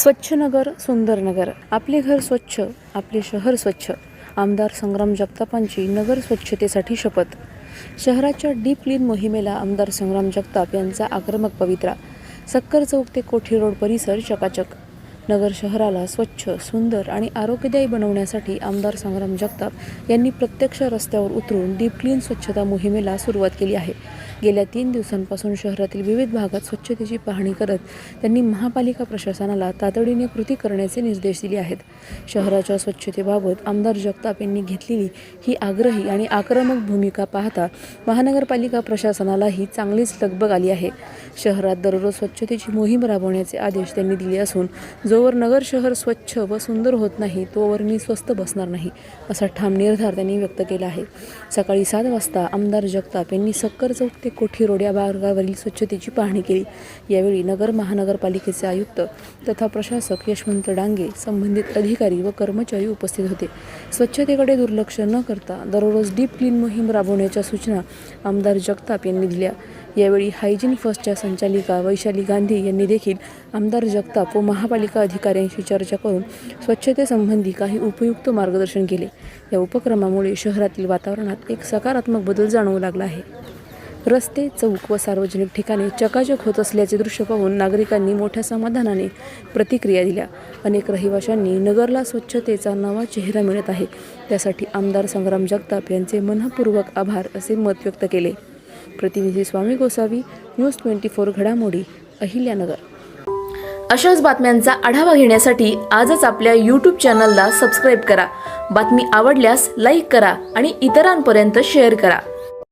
स्वच्छ नगर सुंदर नगर. आपले घर स्वच्छ आपले शहर स्वच्छ. आमदार संग्राम जगतापांची नगर स्वच्छतेसाठी शपथ. शहराच्या डीप क्लीन मोहिमेला आमदार संग्राम जगताप यांचा आक्रमक पवित्रा. सक्कर चौक ते कोठी रोड परिसर चकाचक. नगर शहराला स्वच्छ सुंदर आणि आरोग्यदायी बनवण्यासाठी आमदार संग्राम जगताप यांनी प्रत्यक्ष रस्त्यावर उतरून डीप क्लीन स्वच्छता मोहिमेला सुरुवात केली आहे. गेल्या तीन दिवसांपासून शहरातील विविध भागात स्वच्छतेची पाहणी करत त्यांनी महापालिका प्रशासनाला तातडीने कृती करण्याचे निर्देश दिले आहेत. शहराच्या स्वच्छतेबाबत आमदार जगताप यांनी घेतलेली ही आग्रही आणि आक्रमक भूमिका पाहता महानगरपालिका प्रशासनालाही चांगलीच लगबग आली आहे. शहरात दररोज स्वच्छतेची मोहीम राबवण्याचे आदेश त्यांनी दिले असून जोवर नगर शहर स्वच्छ व सुंदर होत नाही तोवर मी स्वस्थ बसणार नाही असा ठाम निर्धार त्यांनी व्यक्त केला आहे. सकाळी सात वाजता आमदार जगताप यांनी सक्कर चौक ते कोठी रोड या स्वच्छतेची पाहणी केली. यावेळी नगर महानगरपालिकेचे आयुक्त तथा प्रशासक यशवंत डांगे संबंधित अधिकारी व कर्मचारी उपस्थित होते. स्वच्छतेकडे दुर्लक्ष न करता दररोज डीप क्लीन मोहीम राबवण्याच्या सूचना आमदार जगताप यांनी दिल्या. यावेळी हायजीन फर्स्टच्या संचालिका वैशाली गांधी यांनी देखील आमदार जगताप व महापालिका अधिकाऱ्यांशी चर्चा करून स्वच्छतेसंबंधी काही उपयुक्त मार्गदर्शन केले. या उपक्रमामुळे शहरातील वातावरणात एक सकारात्मक बदल जाणवू लागला आहे. रस्ते चौक व सार्वजनिक ठिकाणी चकाचक होत असल्याचे दृश्य पाहून नागरिकांनी मोठ्या समाधानाने प्रतिक्रिया दिल्या. अनेक रहिवाशांनी नगरला स्वच्छतेचा नवा चेहरा मिळत आहे. त्यासाठी आमदार संग्राम जगताप यांचे मनपूर्वक आभार असे मत व्यक्त केले. प्रतिनिधी Swami Gosavi news twenty four घडामोडी अहिल्यानगर. अशाच बातम्यांचा आढावा घेण्यासाठी आजच आपल्या यूट्यूब चॅनलला सबस्क्राईब करा. बातमी आवडल्यास लाईक करा आणि इतरांपर्यंत शेअर करा.